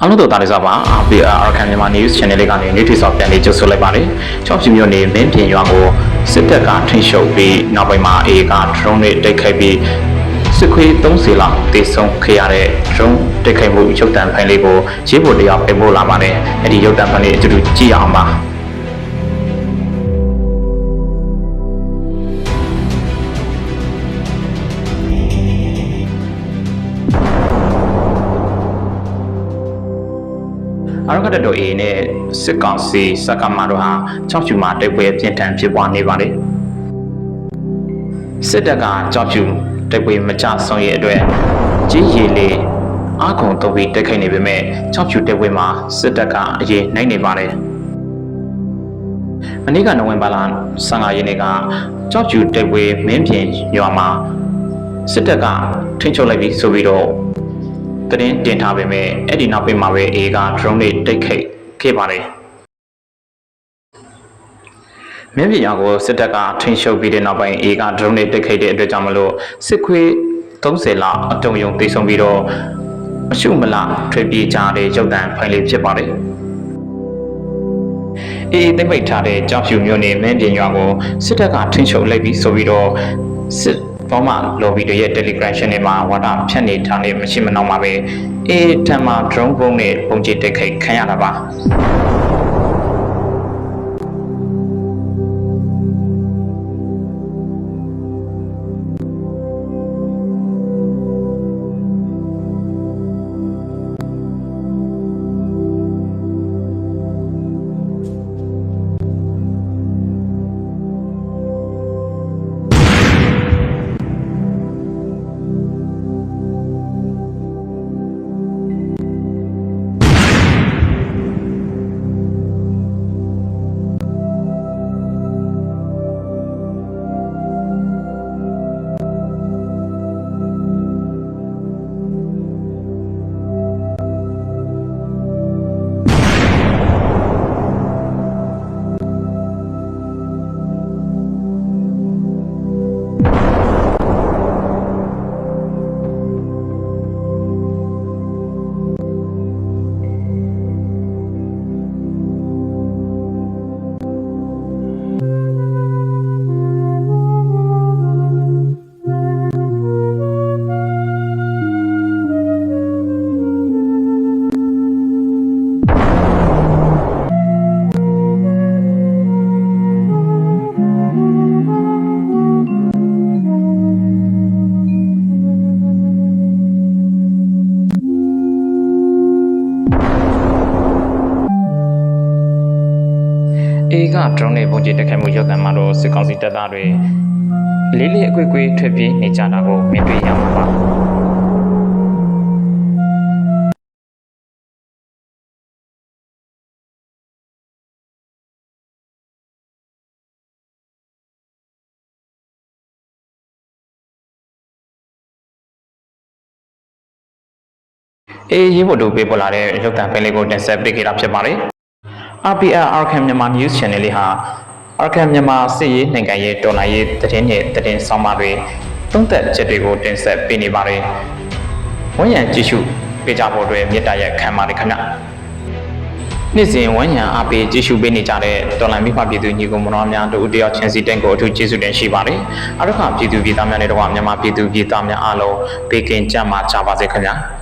အားလုံးတို့တားလေးစားပါ RPR အခမ်းမြန်မာ News Channel လေးကနေနေ့ထိစောပြန်လေးကြိုဆိုလိုက်ပါတယ်။ချောက်ပြမျိုးနေမင်းပြင်ရွာကိုစစ်တပ်ကထိန်းချုပ်ပြီးနောက်ပိုင်းမှာအေက drone နဲ့တိုက်ခိုက်ပြီးစစ်ခွေး30လောက်တေဆုံးခဲ့ရတဲ့ drone တိုက်ခိုက်မှုရုပ်တံဖိုင်လေးကိုရေးပေါ်တရားပြပို့လာပါတယ်။အဲ့ဒီရုပ်တံဖိုင်လေးအတူတူကြည့်ရအောင်ပါ။ အရကတတော်အေနဲ့စစ်ကောင်စီစက္ကမတို့ဟာကြောက်ဖြူမှာတိုက်ပွဲပြင်းထန်ဖြစ်ပွားနေပါတယ်စစ်တပ်ကကြောက်ဖြူတိုက်ပွဲမကြဆုံးရဲ့အတွက်ကြီးရီလေးအကုံတုံးပြီးတိုက်ခိုက်နေပေမဲ့ကြောက်ဖြူတိုက်ပွဲမှာစစ်တပ်ကအရေးနိုင်နေပါတယ်မနေ့ကနိုဝင်ဘာလ15ရက်နေ့ကကြောက်ဖြူတိုက်ပွဲမင်းပြင်ရွာမှာစစ်တပ်ကထိန်းချုပ်လိုက်ပြီးဆိုပြီးတော့ သတင်းတင်ထားပေမဲ့အဲ့ဒီနောက်ပိုင်းမှာပဲအေက drone တွေတိတ်ခိတ်ခဲ့ပါတယ်မြင်းပြည်ရွာကိုစစ်တပ်ကထိန်းချုပ်ပြီးတဲ့နောက်ပိုင်းအေက drone တွေတိတ်ခိတ်တဲ့အတွက်ကြောင့်မလို့စစ်ခွေး30လောက်အတုံယုံတိတ်ဆုံးပြီးတော့အရှုမလထွေပြေးကြတဲ့ရုပ်တံဖိုင်လေးဖြစ်ပါတယ်အေးသိမ့်ပိတ်ထားတဲ့ကြောက်ဖြူမျိုးနဲ့မင်းပြင်ရွာကိုစစ်တပ်ကထိန်းချုပ်လိုက်ပြီးဆိုပြီးတော့စစ် ဘောမ lobby တွေရဲ့ Telegram channel မှာဝါဒဖြန့်နေထားနေမရှိမနှောင်းပါပဲအေးထံမှာ drone ပုံနဲ့ပုံကြည့်တက်ခိုက်ခံရတာပါ အေက drone နဲ့ပုံကြည့်တက်ခိုက်မှုရုပ်သံမှာတော့စစ်ကောင်စီတပ်သားတွေလေးလေးအကွေ့ကွေ့ထွက်ပြေးနေကြတာကိုမြင်တွေ့ရမှာပါအေးရေးဖို့တို့ပေးပေါ်လာတဲ့ရုပ်သံဖိုင်လေးကိုတင်ဆက်ပေးခဲ့တာဖြစ်ပါတယ် RPR Arkham မြန်မာ News Channel လေးဟာ Arkham မြန်မာစစ်ရေးနိုင်ငံရေးတော်လှန်ရေးသတင်းနဲ့သတင်းဆောင်မတွေသုံးသက်ချက်တွေကိုတင်ဆက်ပေးနေပါတယ်။ဝန်ရံကြည့်ရှုပေးကြဖို့အတွက်မေတ္တာရက်ခံပါတယ်ခင်ဗျ။နေ့စဉ်ဝန်ရံအားပေးကြည့်ရှုပေးနေကြတဲ့တော်လှန်မိဖပြည်သူညီကောင်မတော်များတို့တယောက်ချင်းစီတန်ကိုအထူးကျေးဇူးတင်ရှိပါတယ်။အရခပြည်သူပြည်သားများနဲ့တော့မြန်မာပြည်သူပြည်သားများအားလုံးပေးကင်ကြမှာကြပါစေခင်ဗျာ။